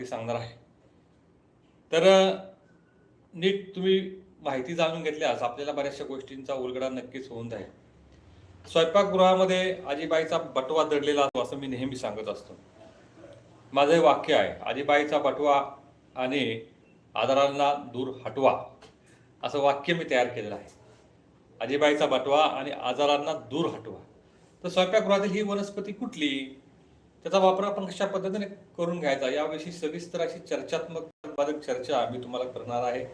माहिती सांगणार आहे. तर नीट तुम्ही माहिती जाणून घेतल्यास आपल्याला बऱ्याचशा गोष्टींचा उलगडा नक्कीच होऊन जाईल. स्वयंपाकगृहामध्ये आजीबाईचा बटवा दडलेला असतो असं मी नेहमी सांगत असतो. माझं हे वाक्य आहे आजीबाईचा बटवा आणि आजारांना दूर हटवा असं वाक्य मी तयार केलेलं आहे. आजीबाईचा बटवा आणि आजारांना दूर हटवा. तर स्वयंपाकगृहातील ही वनस्पती कुठली? त्याचा वापर आपण कशा पद्धतीने करून घ्यायचा? याविषयी सविस्तर अशी चर्चात्मक उत्पादक चर्चा मी तुम्हाला करणार आहे.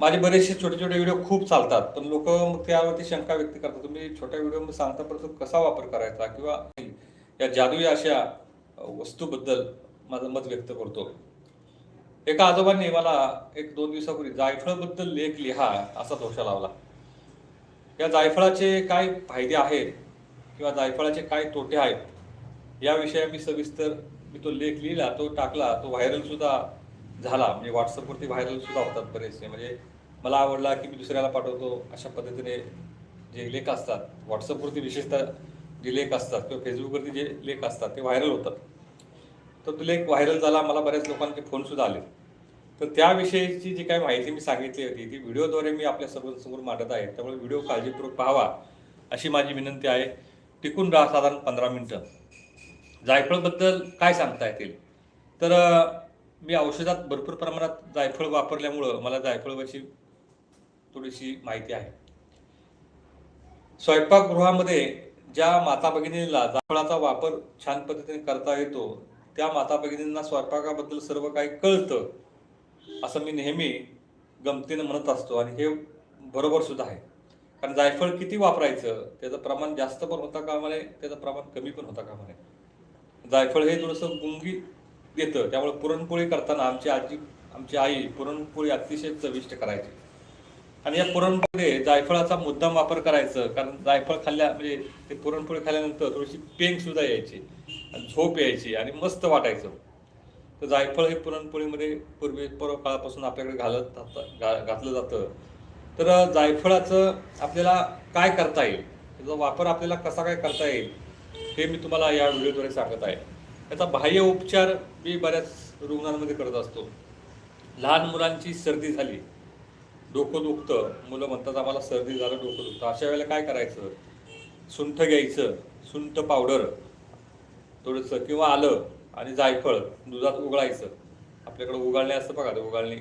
माझे बरेचसे छोटे छोटे व्हिडिओ खूप चालतात पण लोक त्यावरती शंका व्यक्त करतात. तुम्ही छोट्या व्हिडिओ सांगता परंतु कसा वापर करायचा किंवा या जादुई अशा वस्तूबद्दल माझं मत व्यक्त करतो. एका आजोबांनी मला एक दोन दिवसापूर्वी जायफळाबद्दल लेख लिहा असा दोषा लावला. या जायफळाचे काय फायदे आहेत किंवा जायफळाचे काय तोटे आहेत याविषयी मी सविस्तर मी तो लेख लिहिला तो टाकला तो व्हायरल सुद्धा झाला. म्हणजे व्हॉट्सअपवरती व्हायरल सुद्धा होतात बरेचसे. म्हणजे मला आवडला की मी दुसऱ्याला पाठवतो अशा पद्धतीने जे लेख असतात. व्हॉट्सअपवरती विशेषतः जे लेख असतात किंवा फेसबुकवरती जे लेख असतात ते व्हायरल होतात. तर तो लेख व्हायरल झाला मला बऱ्याच लोकांचे फोनसुद्धा आले. तर त्याविषयीची जी काही माहिती मी सांगितली होती ती व्हिडिओद्वारे मी आपल्या सर्वांसमोर मांडत आहे. त्यामुळे व्हिडिओ काळजीपूर्वक पाहावा अशी माझी विनंती आहे. टिकून राहा साधारण पंधरा मिनटं. जायफळबद्दल काय सांगता येतील? तर मी औषधात भरपूर प्रमाणात जायफळ वापरल्यामुळं मला जायफळाची थोडीशी माहिती आहे. स्वयंपाकगृहामध्ये ज्या माता भगिनींना जायफळाचा वापर छान पद्धतीने करता येतो त्या माता भगिनींना स्वयंपाकाबद्दल सर्व काही कळतं असं मी नेहमी गमतीनं म्हणत असतो आणि हे बरोबर सुद्धा आहे. कारण जायफळ किती वापरायचं त्याचं प्रमाण जास्त पण होता कामा नये त्याचं प्रमाण कमी पण होता कामा नये. जायफळ हे थोडंसं गुंगी देतं. त्यामुळे पुरणपोळी करताना आमची आजी आमची आई पुरणपोळी अतिशय चविष्ट करायची. आणि या पुरणपोळीमध्ये जायफळाचा मुद्दाम वापर करायचं. कारण जायफळ खाल्ल्या म्हणजे ते पुरणपोळी खाल्ल्यानंतर थोडीशी पेंग सुद्धा यायची. आणि झोप यायची आणि मस्त वाटायचं. तर जायफळ हे पुरणपोळीमध्ये पूर्वी पूर्व काळापासून आपल्याकडे घालत घा- घातलं जातं. तर जायफळाचं आपल्याला काय करता येईल? त्याचा वापर आपल्याला कसा काय करता येईल? हे मी तुम्हाला या व्हिडिओद्वारे सांगत आहे. त्याचा बाह्य उपचार मी बऱ्याच रुग्णांमध्ये करत असतो. लहान मुलांची सर्दी झाली डोकं दुखतं मुलं म्हणतात आम्हाला सर्दी झालं डोकं दुखतं. अशा वेळेला काय करायचं? सुंठ घ्यायचं सुंठ पावडर थोडंसं किंवा आलं आणि जायफळ दुधात उगाळायचं. आपल्याकडे उगाळणे असतं बघा ते उगाळणी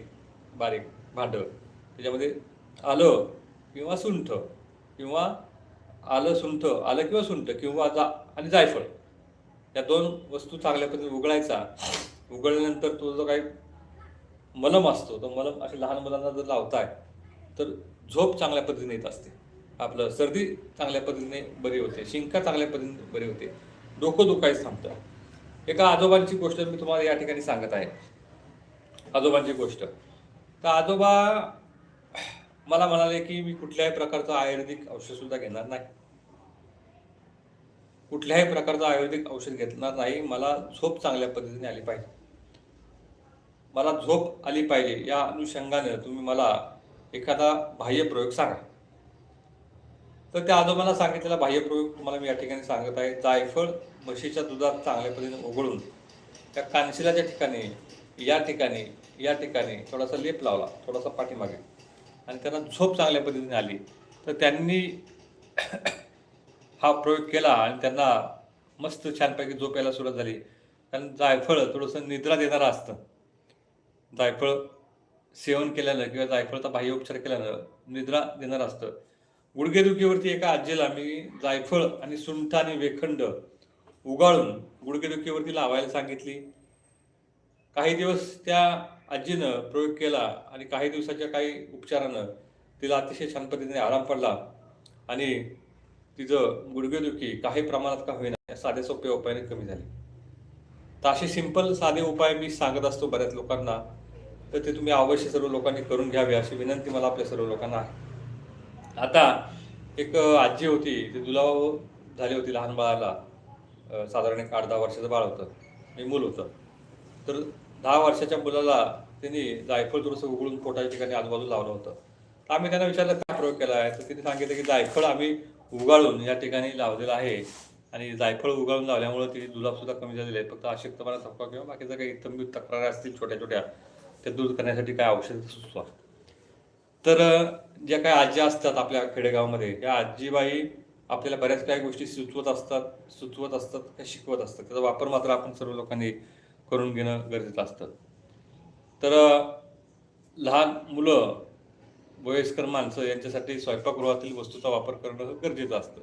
बारीक भांडं. त्याच्यामध्ये आलं किंवा सुंठ किंवा आलं सुंठ आलं किंवा सुंठ किंवा जा आणि जायफळ. या दोन वस्तू चांगल्या पद्धतीने उघडायचा उघडल्यानंतर तो जो काही मलम असतो तो मलम असे लहान मुलांना जर लावताय तर झोप चांगल्या पद्धतीने येत असते. आपलं सर्दी चांगल्या पद्धतीने बरी होते शिंका चांगल्या पद्धतीने बरी होते डोकं दुखायचं थांबतं. एका आजोबांची गोष्ट मी तुम्हाला या ठिकाणी सांगत आहे. आजोबांची गोष्ट. तर आजोबा मला म्हणाले की मी कुठल्याही प्रकारचं आयुर्वेदिक औषध सुद्धा घेणार नाही. कुठल्याही प्रकारचं आयुर्वेदिक औषध घेणार नाही. मला झोप चांगल्या पद्धतीने आली पाहिजे. मला झोप आली पाहिजे या अनुषंगाने तुम्ही मला एखादा बाह्य प्रयोग सांगा. तर त्या आजोबांना सांगितलेला बाह्य प्रयोग तुम्हाला मी या ठिकाणी सांगत आहे. जायफळ म्हशीच्या दुधात चांगल्या पद्धतीने उघडून त्या कानशिलाच्या ठिकाणी या ठिकाणी या ठिकाणी थोडासा लेप लावला थोडासा पाठीमागे. आणि त्यांना झोप चांगल्या पद्धतीने आली. तर त्यांनी हा प्रयोग केला आणि त्यांना मस्त छानपैकी झोप यायला सुरुवात झाली. कारण जायफळ थोडंसं निद्रा देणारं असतं. जायफळ सेवन केल्यानं किंवा जायफळचा बाह्य उपचार केल्यानं निद्रा देणारं असतं. गुडघेदुखीवरती एका आजीला मी जायफळ आणि सुंठ आणि वेखंड उगाळून गुडघेदुखीवरती लावायला सांगितली. काही दिवस त्या आजीनं प्रयोग केला आणि काही दिवसाच्या काही उपचारानं तिला अतिशय छान पद्धतीने आराम पडला आणि तिचं गुडघेदुखी काही प्रमाणात का होईना साधे सोपे उपायाने कमी झाले. तर असे सिंपल साधे उपाय मी सांगत असतो बऱ्याच लोकांना. तर ते तुम्ही अवश्य सर्व लोकांनी करून घ्यावे अशी विनंती मला आपल्या सर्व लोकांना आहे. आता एक आजी होती ती दुलाव झाली होती लहान बाळाला. साधारण एक आठ दहा वर्षाचं बाळ होतं. मी मूल होतं. तर दहा वर्षाच्या मुलाला त्यांनी जायफळ थोडंसं उघडून पोटाच्या ठिकाणी आजूबाजूला लावलं होतं. तर आम्ही त्यांना विचारलं काय प्रयोग केला आहे? तर त्यांनी सांगितलं की जायफळ आम्ही उगाळून या ठिकाणी लावलेलं आहे आणि जायफळ उगाळून लावल्यामुळं ती जुलाबसुद्धा कमी झालेली आहे. फक्त अशक्तपणा थपका किंवा बाकीच्या काही तंबी तक्रारी असतील छोट्या छोट्या त्या दूर करण्यासाठी काय औषध सुचवा तर ज्या काही आजी असतात आपल्या खेडेगावामध्ये या आजीबाई आपल्याला बऱ्याच काही गोष्टी सुचवत असतात सुचवत असतात काय शिकवत असतात. त्याचा वापर मात्र आपण सर्व लोकांनी करून घेणं गरजेचं असतं. तर लहान मुलं वयस्कर माणसं यांच्यासाठी स्वयंपाकगृहातील वस्तूचा वापर करणं गरजेचं असतं.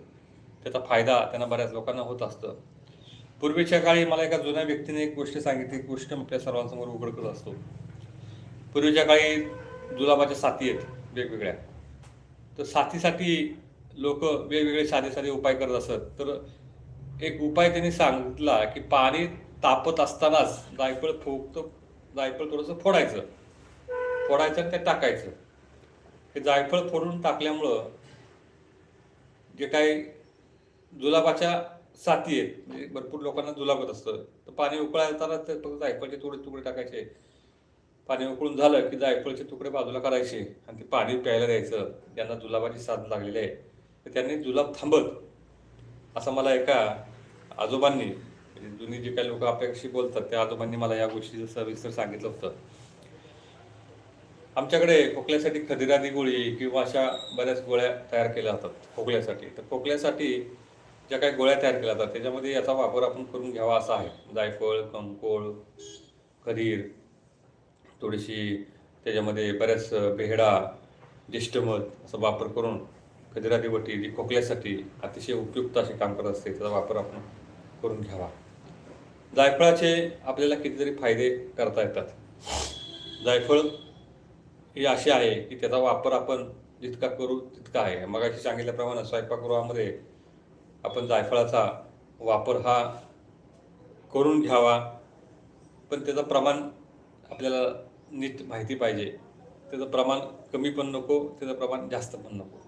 त्याचा फायदा त्यांना बऱ्याच लोकांना होत असतं. पूर्वीच्या काळी मला एका जुन्या व्यक्तीने एक गोष्ट सांगितली एक गोष्ट आपल्या सर्वांसमोर उघड करत असतो. पूर्वीच्या काळी जुलाबाच्या साथी आहेत वेगवेगळ्या. तर साथीसाठी लोक वेगवेगळे साधे साधे उपाय करत असत. तर एक उपाय त्यांनी सांगितला की पाणी तापत असतानाच जायफळ फुगतं जायफळ थोडंसं फोडायचं. फोडायचं आणि ते टाकायचं. हे जायफळ फोडून टाकल्यामुळं जे काही जुलाबाच्या साथी आहेत म्हणजे भरपूर लोकांना जुलाबत असतं तर पाणी उकळताना ते फक्त जायफळचे थोडे तुकडे टाकायचे. पाणी उकळून झालं की जायफळचे तुकडे बाजूला करायचे आणि ते पाणी प्यायला द्यायचं. ज्यांना जुलाबाची साथ लागलेली आहे. तर त्यांनी जुलाब थांबत असं मला एका आजोबांनी म्हणजे जुनी जे काही लोक आपल्याशी बोलतात त्या आजोबांनी मला या गोष्टीचं सविस्तर सांगितलं होतं. आमच्याकडे खोकल्यासाठी खदिरादी गोळी किंवा अशा बऱ्याच गोळ्या तयार केल्या जातात खोकल्यासाठी. तर खोकल्यासाठी ज्या काही गोळ्या तयार केल्या जातात त्याच्यामध्ये याचा वापर आपण करून घ्यावा असा आहे. जायफळ कंकोळ खदीर थोडीशी त्याच्यामध्ये बऱ्याच बेहडा ज्येष्ठमध असा वापर करून खदिरादी वटी जी खोकल्यासाठी अतिशय उपयुक्त असे काम करत असते त्याचा वापर आपण करून घ्यावा. जायफळाचे आपल्याला कितीतरी फायदे करता येतात. जायफळ ही अशी आहे की त्याचा वापर आपण जितका करू तितका आहे. मगाशी सांगितल्याप्रमाणे स्वयंपाकगृहामध्ये आपण जायफळाचा वापर हा करून घ्यावा पण त्याचं प्रमाण आपल्याला नीट माहिती पाहिजे. त्याचं प्रमाण कमी पण नको त्याचं प्रमाण जास्त पण नको.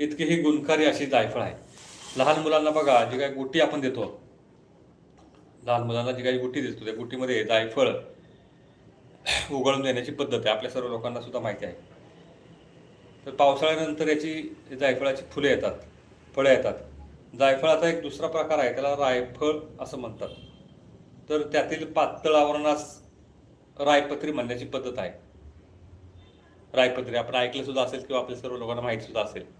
इतकी ही गुणकारी अशी जायफळ आहे. लहान मुलांना बघा जी काही गोटी आपण देतो लहान मुलांना जी काही गुटी दिसतो त्या गुटीमध्ये जायफळ उघडून देण्याची पद्धत आहे. आपल्या सर्व लोकांना सुद्धा माहिती आहे. तर पावसाळ्यानंतर याची जायफळाची फुले येतात फळं येतात. जायफळाचा एक दुसरा प्रकार आहे त्याला रायफळ असं म्हणतात. तर त्यातील पातळ आवरणास रायपत्री म्हणण्याची पद्धत आहे. रायपत्री आपण ऐकलं सुद्धा असेल किंवा आपल्या सर्व लोकांना माहिती सुद्धा असेल.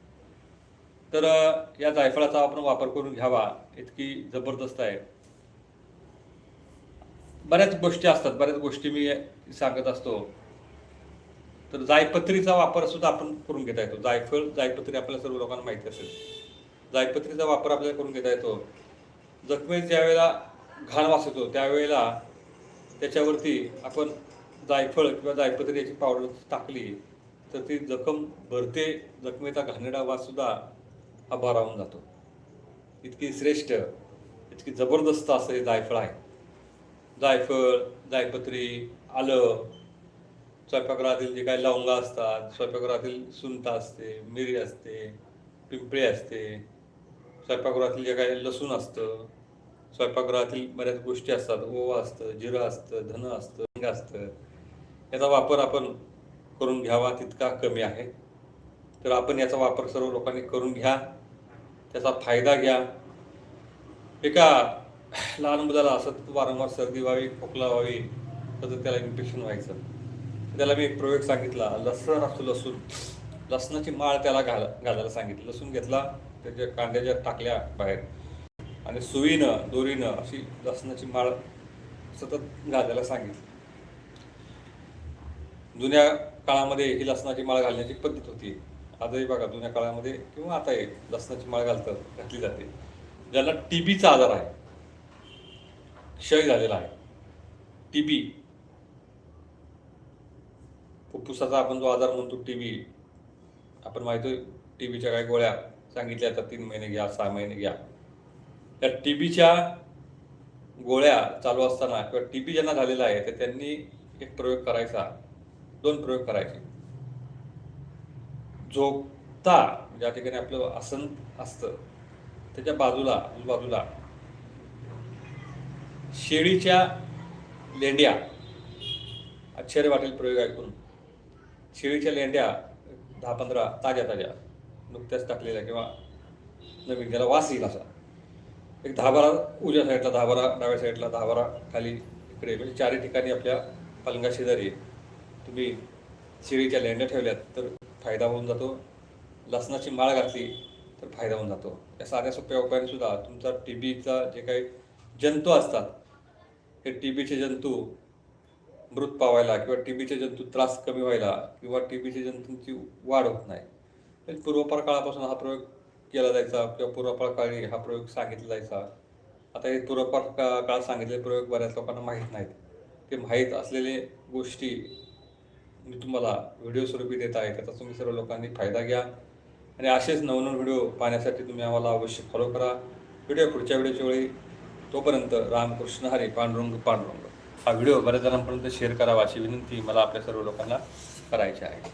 तर या जायफळाचा आपण वापर करून घ्यावा इतकी जबरदस्त आहे. बऱ्याच गोष्टी असतात. बऱ्याच गोष्टी मी सांगत असतो. तर जायपत्रीचा वापर सुद्धा आपण करून घेता येतो. जायफळ जायपत्री आपल्या सर्व लोकांना माहिती असेल. जायपत्रीचा वापर आपल्याला करून घेता येतो. जखमेत ज्यावेळेला घाण वास येतो त्यावेळेला त्याच्यावरती आपण जायफळ किंवा जायपत्री याची पावडर टाकली तर ती जखम भरते. जखमेचा घाणेडा वास सुद्धा हा बरावून जातो. इतकी श्रेष्ठ इतकी जबरदस्त असं हे जायफळ आहे. जायफळ जायपत्री आलं. स्वयंपाकघरातील जे काही लवंगा असतात स्वयंपाकघरातील सुंता असते मिरी असते पिंपळे असते. स्वयंपाकघरातील जे काही लसूण असतं स्वयंपाकघरातील बऱ्याच गोष्टी असतात. ओवा असतं जिरं असतं धन असतं हिंग असतं. याचा वापर आपण करून घ्यावा तितका कमी आहे. तर आपण याचा वापर सर्व लोकांनी करून घ्या. त्याचा फायदा घ्या. एका लहान मुलाला असं वारंवार सर्दी व्हावी खोकला व्हावी तर त्याला इन्फेक्शन व्हायचं. त्याला मी एक प्रयोग सांगितला लसण असतो लसूण. लसणाची माळ त्याला घाल घालायला सांगितलं. लसूण घेतला त्याच्या कांद्याच्या टाकल्या बाहेर. आणि सुईनं दोरीनं अशी लसणाची माळ सतत घालायला सांगितली. जुन्या काळामध्ये ही लसणाची माळ घालण्याची पद्धत होती. आजही बघा जुन्या काळामध्ये किंवा आताही लसणाची माळ घालतात घातली जाते. ज्याला टीबीचा आजार आहे. क्षय झालेला आहे. टीबी फुफ्फुसाचा आपण जो आजार म्हणतो टीबी आपण माहिती टीबीच्या काही गोळ्या सांगितल्या तर तीन महिने घ्या सहा महिने घ्या. त्या टीबीच्या गोळ्या चालू असताना किंवा टीबी ज्यांना झालेला आहे तर त्यांनी एक प्रयोग करायचा. दोन प्रयोग करायचे. झोपता ज्या ठिकाणी आपलं आसन असतं त्याच्या बाजूला बाजूला शेळीच्या लेंड्या. आश्चर्य वाटेल प्रयोग ऐकून. शेळीच्या लेंड्या दहा पंधरा ताज्या ताज्या नुकत्याच टाकलेल्या किंवा नवीन ज्याला वास येईल असा. एक दहा बारा उजव्या साईडला दहा बारा डाव्या साईडला दहा बारा खाली इकडे म्हणजे चारही ठिकाणी आपल्या पलंगाशेजारी तुम्ही शेळीच्या लेंड्या ठेवल्यात तर फायदा होऊन जातो. लसणाची माळ घातली तर फायदा होऊन जातो. या साध्या सोप्या उपायाने सुद्धा तुमचा टी बीचा जे काही जंतू असतात हे टी बीचे जंतू मृत पावायला किंवा टी बीचे जंतू त्रास कमी व्हायला किंवा टी बीचे जंतूंची वाढ होत नाही. पूर्वपार काळापासून हा प्रयोग केला जायचा किंवा पूर्वपार काळी हा प्रयोग सांगितला जायचा. आता हे पूर्वपार का काळात सांगितलेले प्रयोग बऱ्याच लोकांना माहीत नाहीत. ते माहीत असलेले गोष्टी मी तुम्हाला व्हिडिओ स्वरूपी देत आहे. त्याचा तुम्ही सर्व लोकांनी फायदा घ्या. आणि असेच नवनवीन व्हिडिओ पाहण्यासाठी तुम्ही आम्हाला अवश्य फॉलो करा. व्हिडिओ पुढच्या व्हिडिओच्या वेळी तोपर्यंत रामकृष्ण हरी पांडुरंग पांडुरंग. हा व्हिडिओ बऱ्याच जणांपर्यंत शेअर करावा अशी विनंती मला आपल्या सर्व लोकांना करायची आहे.